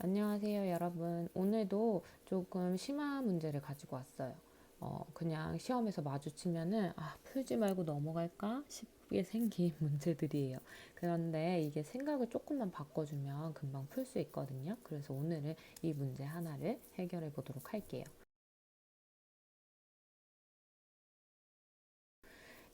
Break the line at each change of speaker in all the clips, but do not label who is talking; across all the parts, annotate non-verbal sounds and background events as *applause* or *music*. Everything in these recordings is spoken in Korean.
안녕하세요, 여러분. 오늘도 조금 심한 문제를 가지고 왔어요. 어, 그냥 시험에서 마주치면은, 아, 풀지 말고 넘어갈까 싶게 생긴 *laughs* 문제들이에요. 그런데 이게 생각을 조금만 바꿔주면 금방 풀 수 있거든요. 그래서 오늘은 이 문제 하나를 해결해 보도록 할게요.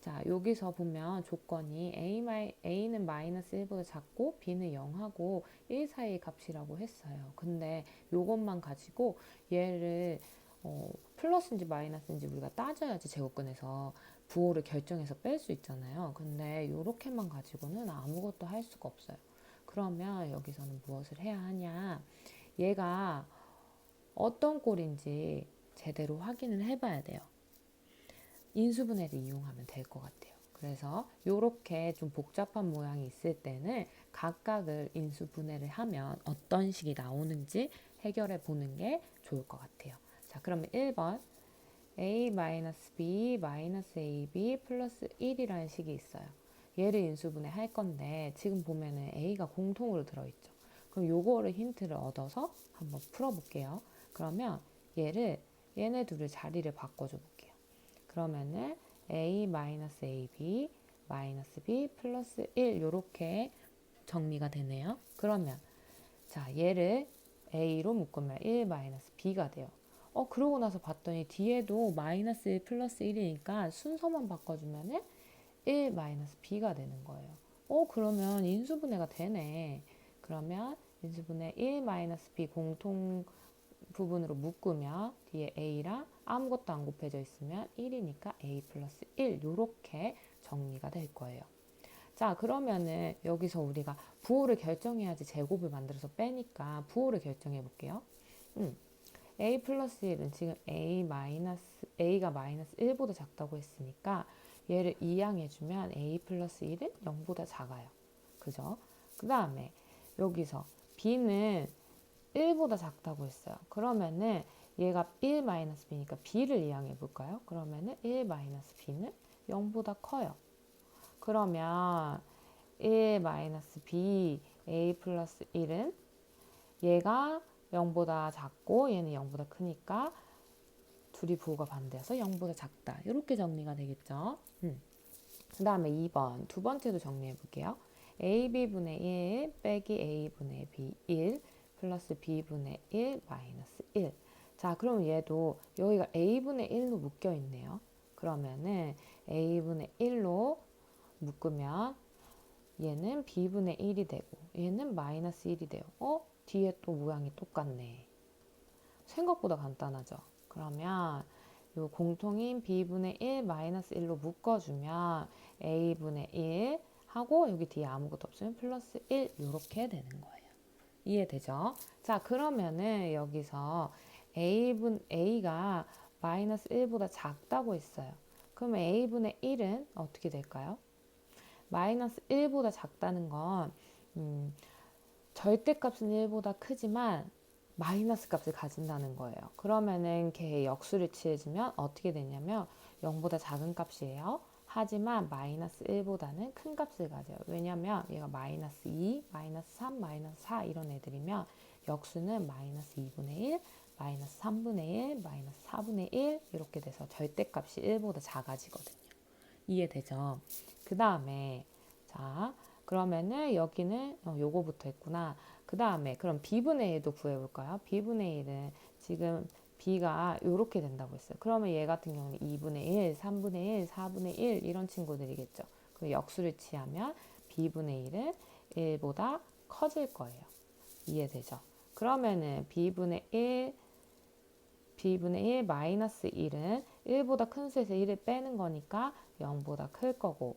자, 여기서 보면 조건이 A, A는 마이너스 1보다 작고 B는 0하고 1 사이의 값이라고 했어요. 근데 요것만 가지고 얘를 어, 플러스인지 마이너스인지 우리가 따져야지 제곱근에서 부호를 결정해서 뺄 수 있잖아요. 근데 요렇게만 가지고는 아무것도 할 수가 없어요. 그러면 여기서는 무엇을 해야 하냐? 얘가 어떤 꼴인지 제대로 확인을 해봐야 돼요. 인수분해를 이용하면 될 것 같아요. 그래서 이렇게 좀 복잡한 모양이 있을 때는 각각을 인수분해를 하면 어떤 식이 나오는지 해결해 보는 게 좋을 것 같아요. 자, 그러면 1번 a-b-ab 플러스 1이라는 식이 있어요. 얘를 인수분해 할 건데 지금 보면은 a가 공통으로 들어있죠. 그럼 요거를 힌트를 얻어서 한번 풀어볼게요. 그러면 얘를 얘네 둘의 자리를 바꿔줘 볼게요. 그러면은 a 마이너스 ab 마이너스 b 플러스 1 요렇게 정리가 되네요. 그러면 자 얘를 a로 묶으면 1 마이너스 b가 돼요. 어 그러고 나서 봤더니 뒤에도 마이너스 1 플러스 1이니까 순서만 바꿔주면은 1 마이너스 b가 되는 거예요. 어 그러면 인수분해가 되네. 그러면 인수분해 1 마이너스 b 공통 부분으로 묶으면 뒤에 a랑 아무것도 안 곱해져 있으면 1이니까 a 플러스 1 이렇게 정리가 될 거예요. 자 그러면은 여기서 우리가 부호를 결정해야지 제곱을 만들어서 빼니까 부호를 결정해 볼게요. 음, a 플러스 1은 지금 a 마이너스 a가 마이너스 1보다 작다고 했으니까 얘를 이항해주면 a 플러스 1은 0보다 작아요. 그죠? 그 다음에 여기서 b는 1보다 작다고 했어요. 그러면은 얘가 1 마이너스 b니까 b를 이항해 볼까요? 그러면은 1 마이너스 b는 0보다 커요. 그러면 1 마이너스 b a 플러스 1은 얘가 0보다 작고 얘는 0보다 크니까 둘이 부호가 반대여서 0보다 작다. 이렇게 정리가 되겠죠. 음. 그 다음에 2번 두 번째도 정리해 볼게요. ab분의 1 빼기 a분의 b 1 플러스 b분의 1 마이너스 1. 자, 그럼 얘도 여기가 a분의 1로 묶여 있네요. 그러면은 a분의 1로 묶으면 얘는 b분의 1이 되고 얘는 마이너스 1이 돼요. 어? 뒤에 또 모양이 똑같네. 생각보다 간단하죠. 그러면 요 공통인 b분의 1 마이너스 1로 묶어주면 a분의 1 하고 여기 뒤에 아무것도 없으면 플러스 1 이렇게 되는 거예요. 이해되죠? 자, 그러면은 여기서 a분 a가 마이너스 1보다 작다고 했어요. 그러면 a분의 1은 어떻게 될까요? 마이너스 1보다 작다는 건 음, 절대값은 1보다 크지만 마이너스 값을 가진다는 거예요. 그러면은 걔 역수를 취해주면 어떻게 되냐면 0보다 작은 값이에요. 하지만 마이너스 1보다는 큰 값을 가져요. 왜냐면 얘가 마이너스 2, 마이너스 3, 마이너스 4 이런 애들이면 역수는 마이너스 2분의 1, 마이너스 3분의 1, 마이너스 4분의 1 이렇게 돼서 절대값이 1보다 작아지거든요. 이해되죠? 그 다음에 자 그러면은 여기는 어, 요거부터 했구나. 그 다음에 그럼 b분의 1도 구해볼까요? b분의 1은 지금 b가 이렇게 된다고 했어요. 그러면 얘 같은 경우는 2분의 1, 3분의 1, 4분의 1 이런 친구들이겠죠. 그 역수를 취하면 b분의 1은 1보다 커질 거예요. 이해되죠? 그러면은 b분의 1, b분의 1 마이너스 1은 1보다 큰 수에서 1을 빼는 거니까 0보다 클 거고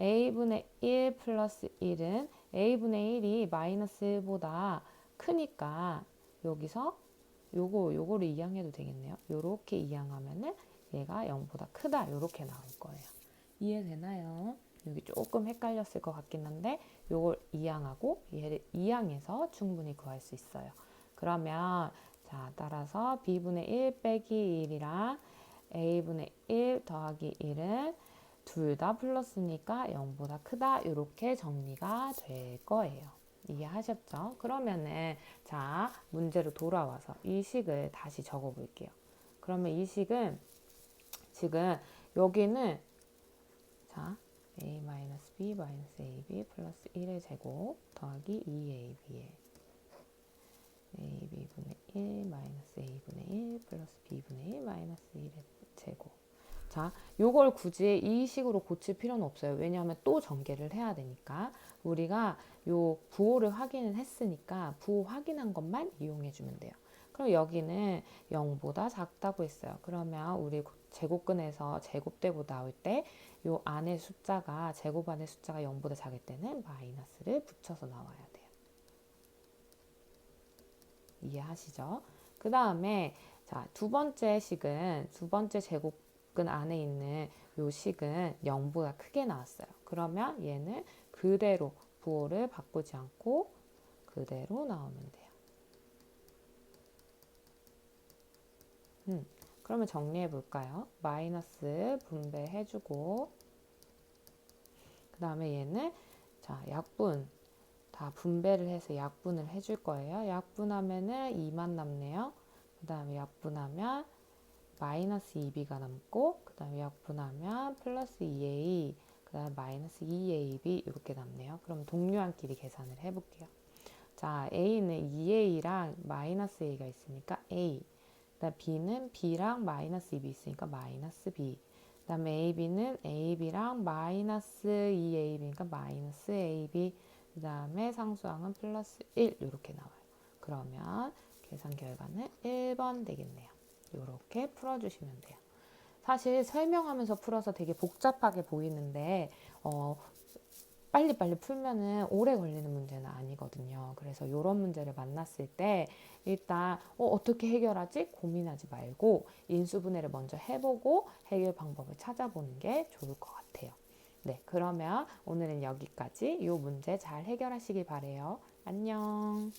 a분의 1 플러스 1은 a분의 1이 마이너스 1보다 크니까 여기서 요거 요거를 이항해도 되겠네요. 요렇게 이항하면은 얘가 0보다 크다. 요렇게 나올 거예요. 이해되나요? 여기 조금 헷갈렸을 것 같긴 한데 요걸 이항하고 얘를 이항해서 충분히 구할 수 있어요. 그러면 자 따라서 b분의 1 빼기 1이랑 a분의 1 더하기 1은 둘 다 플러스니까 0보다 크다 이렇게 정리가 될 거예요. 이해하셨죠? 그러면은 자 문제로 돌아와서 이 식을 다시 적어 볼게요. 그러면 이 식은 지금 여기는 자 a 마이너스 b 마이너스 ab 플러스 1의 제곱 더하기 2ab의 ab분의 1 마이너스 a분의 1 플러스 b분의 1 마이너스 1의 제곱 자 요걸 굳이 이 식으로 고칠 필요는 없어요 왜냐하면 또 전개를 해야 되니까 우리가 요 부호를 확인을 했으니까 부호 확인한 것만 이용해 주면 돼요 그럼 여기는 0보다 작다고 했어요 그러면 우리 제곱근에서 제곱대고 나올 때 요 안에 숫자가 제곱 안의 숫자가 0보다 작을 때는 마이너스를 붙여서 나와야 돼요. 이해하시죠? 그 다음에 자, 두 번째 식은 두 번째 제곱 근 안에 있는 요 식은 0보다 크게 나왔어요. 그러면 얘는 그대로 부호를 바꾸지 않고 그대로 나오면 돼요. 음, 그러면 정리해 볼까요? 마이너스 분배해주고 그 다음에 얘는 자 약분 다 분배를 해서 약분을 해줄 거예요. 약분하면은 2만 남네요. 그 다음에 약분하면 마이너스 2b가 남고 그 다음에 약분하면 플러스 2a 그 다음에 마이너스 2ab 이렇게 남네요. 그럼 동류한끼리 계산을 해볼게요. 자 a는 2a랑 마이너스 a가 있으니까 a 그다음 b는 b랑 마이너스 2b 있으니까 마이너스 b. 그 다음에 ab는 ab랑 마이너스 2ab니까 마이너스 ab. 그 다음에 상수항은 플러스 1 이렇게 나와요. 그러면 계산 결과는 1번 되겠네요. 이렇게 풀어주시면 돼요. 사실 설명하면서 풀어서 되게 복잡하게 보이는데 어, 빨리빨리 풀면은 오래 걸리는 문제는 아니거든요. 그래서 이런 문제를 만났을 때 일단 어, 어떻게 해결하지? 고민하지 말고 인수분해를 먼저 해보고 해결 방법을 찾아보는 게 좋을 것 같아요. 네, 그러면 오늘은 여기까지 이 문제 잘 해결하시길 바래요. 안녕.